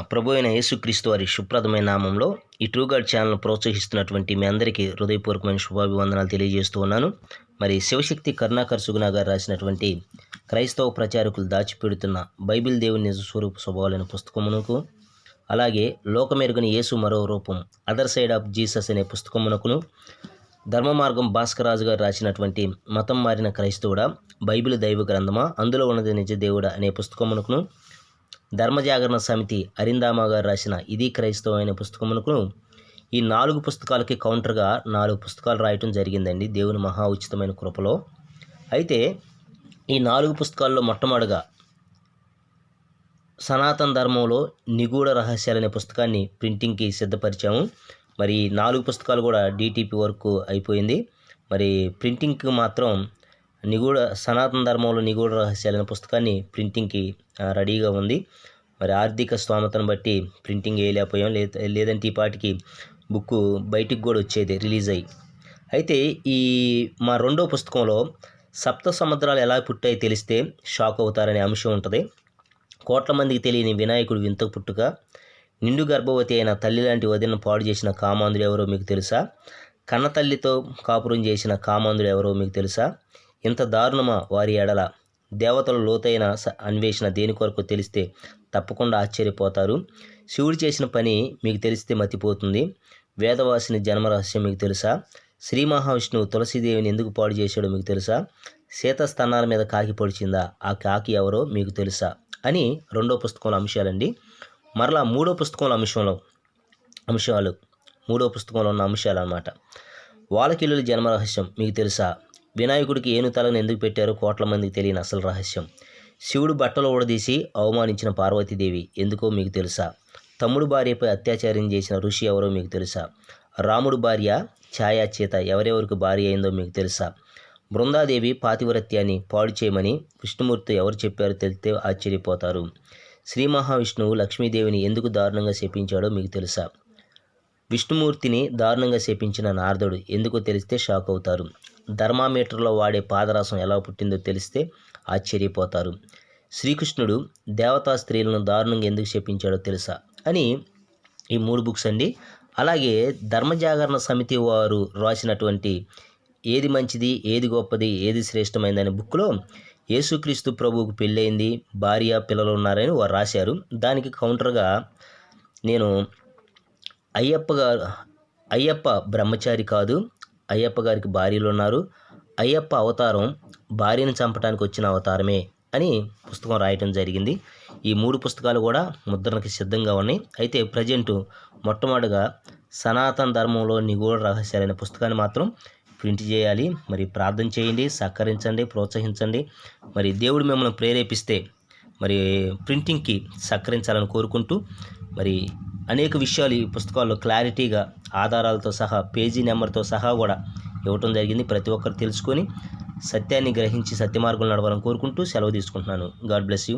ప్రభు అయిన యేసుక్రీస్తు వారి శుభ్రదమైన నామంలో ఈ ట్రూ గార్డ్ ఛానల్ ప్రోత్సహిస్తున్నటువంటి మీ అందరికీ హృదయపూర్వకమైన శుభాభివందనాలు తెలియజేస్తూ ఉన్నాను. మరి శివశక్తి కరుణాకర్ సుగుణ గారు రాసినటువంటి క్రైస్తవ ప్రచారకులు దాచిపెడుతున్న బైబిల్ దేవుని నిజ స్వరూప స్వభావాలైన పుస్తకమునకు అలాగే లోకమెరుగని యేసు మరో రూపం అదర్ సైడ్ ఆఫ్ జీసస్ అనే పుస్తకమునకును ధర్మ మార్గం భాస్కరాజు గారు రాసినటువంటి మతం మారిన క్రైస్తవుడా బైబిల్ దైవ గ్రంథమా అందులో ఉన్నది నిజ దేవుడా అనే పుస్తకమునకును ధర్మజాగరణ సమితి అరిందామా గారు రాసిన ఇది క్రైస్తవం అనే పుస్తకమునకును ఈ నాలుగు పుస్తకాలకి కౌంటర్గా నాలుగు పుస్తకాలు రాయటం జరిగిందండి దేవుని మహా ఉచితమైన కృపలో. అయితే ఈ నాలుగు పుస్తకాల్లో మొట్టమొదటిగా సనాతన ధర్మంలో నిగూఢ రహస్యాలు అనే పుస్తకాన్ని ప్రింటింగ్కి సిద్ధపరిచాము. మరి నాలుగు పుస్తకాలు కూడా డిటిపి వరకు అయిపోయింది. మరి ప్రింటింగ్కి మాత్రం నిగూఢ సనాతన ధర్మంలో నిగూఢ రహస్యాలు అనే పుస్తకాన్ని ప్రింటింగ్కి రెడీగా ఉంది. మరి ఆర్థిక స్తోమతను బట్టి ప్రింటింగ్ వేయలేకపోయాం లేదా లేదంటే ఈ పాటికి బుక్ బయటికి కూడా వచ్చేది రిలీజ్ అయ్యి. అయితే ఈ మా రెండో పుస్తకంలో సప్త సముద్రాలు ఎలా పుట్టాయి తెలిస్తే షాక్ అవుతారనే అంశం ఉంటుంది. కోట్ల మందికి తెలియని వినాయకుడు వింత పుట్టుక నిండు గర్భవతి అయిన తల్లి లాంటి వదిన పాడు చేసిన కామాంధుడు ఎవరో మీకు తెలుసా? కన్న తల్లితో కాపురం చేసిన కామాంధుడు ఎవరో మీకు తెలుసా? ఇంత దారుణమా వారి ఎడల? దేవతల లోతైన స- అన్వేషణ దేని కొరకు తెలిస్తే తప్పకుండా ఆశ్చర్యపోతారు. శివుడు చేసిన పని మీకు తెలిస్తే మతిపోతుంది. వేదవాసిని జన్మరహస్యం మీకు తెలుసా? శ్రీ మహావిష్ణువు తులసీదేవిని ఎందుకు పాడు చేశాడో మీకు తెలుసా? సీత స్థానాల మీద కాకి పొడిచిందా? ఆ కాకి ఎవరో మీకు తెలుసా? అని రెండో పుస్తకంలో అంశాలండి. మరలా మూడో పుస్తకంలో అంశంలో అంశాలు మూడో పుస్తకంలో ఉన్న అంశాలు అన్నమాట వాలకిల్లుల జన్మరహస్యం మీకు తెలుసా? వినాయకుడికి ఏను తలను ఎందుకు పెట్టారో కోట్ల మందికి తెలియని అసలు రహస్యం. శివుడు బట్టలు ఊడదీసి అవమానించిన పార్వతీదేవి ఎందుకో మీకు తెలుసా? తమ్ముడు భార్యపై అత్యాచారం చేసిన ఋషి ఎవరో మీకు తెలుసా? రాముడు భార్య ఛాయాచేత ఎవరెవరికి భార్య అయిందో మీకు తెలుసా? బృందాదేవి పాతివ్రత్యాన్ని పాడు చేయమని విష్ణుమూర్తి ఎవరు చెప్పారో తెలిస్తే ఆశ్చర్యపోతారు. శ్రీ మహావిష్ణువు లక్ష్మీదేవిని ఎందుకు దారుణంగా శపించాడో మీకు తెలుసా? విష్ణుమూర్తిని దారుణంగా శపించిన నారదుడు ఎందుకో తెలిస్తే షాక్ అవుతారు. ధర్మామీటర్లో వాడే పాదరసం ఎలా పుట్టిందో తెలిస్తే ఆశ్చర్యపోతారు. శ్రీకృష్ణుడు దేవతా స్త్రీలను దారుణంగా ఎందుకు చెప్పించాడో తెలుసా? అని ఈ మూడు బుక్స్ అండి. అలాగే ధర్మజాగరణ సమితి వారు రాసినటువంటి ఏది మంచిది ఏది గొప్పది ఏది శ్రేష్టమైంది అనే బుక్లో యేసుక్రీస్తు ప్రభువుకు పెళ్ళయింది భార్య పిల్లలు ఉన్నారని వారు రాశారు. దానికి కౌంటర్గా నేను అయ్యప్ప గారు అయ్యప్ప బ్రహ్మచారి కాదు అయ్యప్ప గారికి భార్యలు ఉన్నారు. అయ్యప్ప అవతారం భార్యను చంపడానికి వచ్చిన అవతారమే అని పుస్తకం రాయటం జరిగింది. ఈ మూడు పుస్తకాలు కూడా ముద్రణకి సిద్ధంగా ఉన్నాయి. అయితే ప్రజెంట్ మొట్టమొదటిగా సనాతన ధర్మంలో నిగూఢ రహస్యాలైన పుస్తకాన్ని మాత్రం ప్రింట్ చేయాలి. మరి ప్రార్థన చేయండి సహకరించండి ప్రోత్సహించండి. మరి దేవుడు మిమ్మల్ని ప్రేరేపిస్తే మరి ప్రింటింగ్కి సహకరించాలని కోరుకుంటూ మరి అనేక విషయాలు ఈ పుస్తకాల్లో క్లారిటీగా ఆధారాలతో సహా పేజీ నెంబర్తో సహా కూడా ఇవ్వటం జరిగింది. ప్రతి ఒక్కరు తెలుసుకొని సత్యాన్ని గ్రహించి సత్యమార్గంలో నడవాలని కోరుకుంటూ సెలవు తీసుకుంటున్నాను. God bless you.